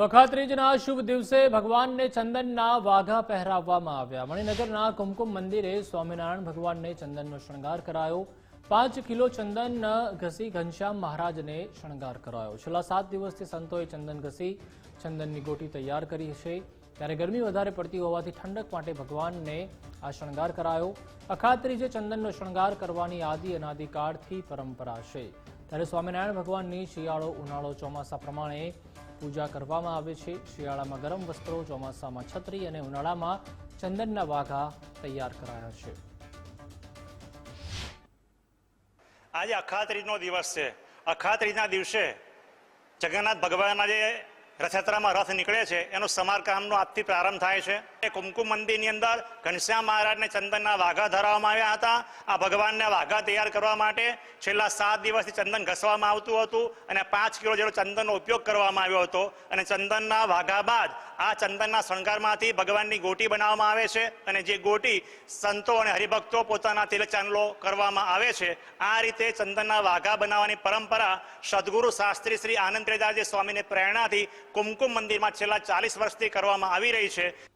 તો અખાત્રીજના શુભ દિવસે ભગવાનને ચંદનના વાઘા પહેરાવવામાં આવ્યા. મણિનગરના કુમકુમ મંદિરે સ્વામિનારાયણ ભગવાનને ચંદનનો શણગાર કરાયો. પાંચ કિલો ચંદન ઘસી ઘનશ્યામ મહારાજને શણગાર કરાયો. છેલ્લા સાત દિવસથી સંતોએ ચંદન ઘસી ચંદનની ગોટી તૈયાર કરી છે. ત્યારે ગરમી વધારે પડતી હોવાથી ઠંડક માટે ભગવાનને આ શણગાર કરાયો. અખાત્રીજે ચંદનનો શણગાર કરવાની આદિ અનાદિકાળથી પરંપરા છે. ત્યારે સ્વામિનારાયણ ભગવાનની શિયાળો ઉનાળો ચોમાસા પ્રમાણે પૂજા કરવામાં આવે છે. શિયાળામાં ગરમ વસ્ત્રો, ચોમાસામાં છત્રી અને ઉનાળામાં ચંદનના વાઘા તૈયાર કરાયા છે. આજે અખાત્રીજનો દિવસ છે. અખાત્રીજના દિવસે જગન્નાથ ભગવાનના જે રથયાત્રામાં રથ નીકળે છે. એનો સમારકામનો આજથી પ્રારંભ થાય છે. એ કુમકુમ મંદિરની અંદર ઘનશ્યામ મહારાજને ચંદનના વાઘા ધરાવવામાં આવ્યા હતા. આ ભગવાનને વાઘા તૈયાર કરવા માટે છેલ્લા સાત દિવસથી ચંદન ઘસવામાં આવતું હતું અને પાંચ કિલો જેટલો ચંદનનો ઉપયોગ કરવામાં આવ્યો હતો. અને ચંદનના વાઘા બાદ આ ચંદનના શણગારમાંથી ભગવાનની ગોટી બનાવવામાં આવે છે અને જે ગોટી સંતો અને હરિભક્તો પોતાના તિલચાંદલો કરવામાં આવે છે, આ રીતે ચંદનના વાઘા બનાવવાની પરંપરા સદગુરુ શાસ્ત્રી શ્રી આનંદ ત્રેદાજી સ્વામીની પ્રેરણાથી કુમકુમ મંદિરમાં છેલ્લા ચાલીસ વર્ષથી કરવામાં આવી રહી છે.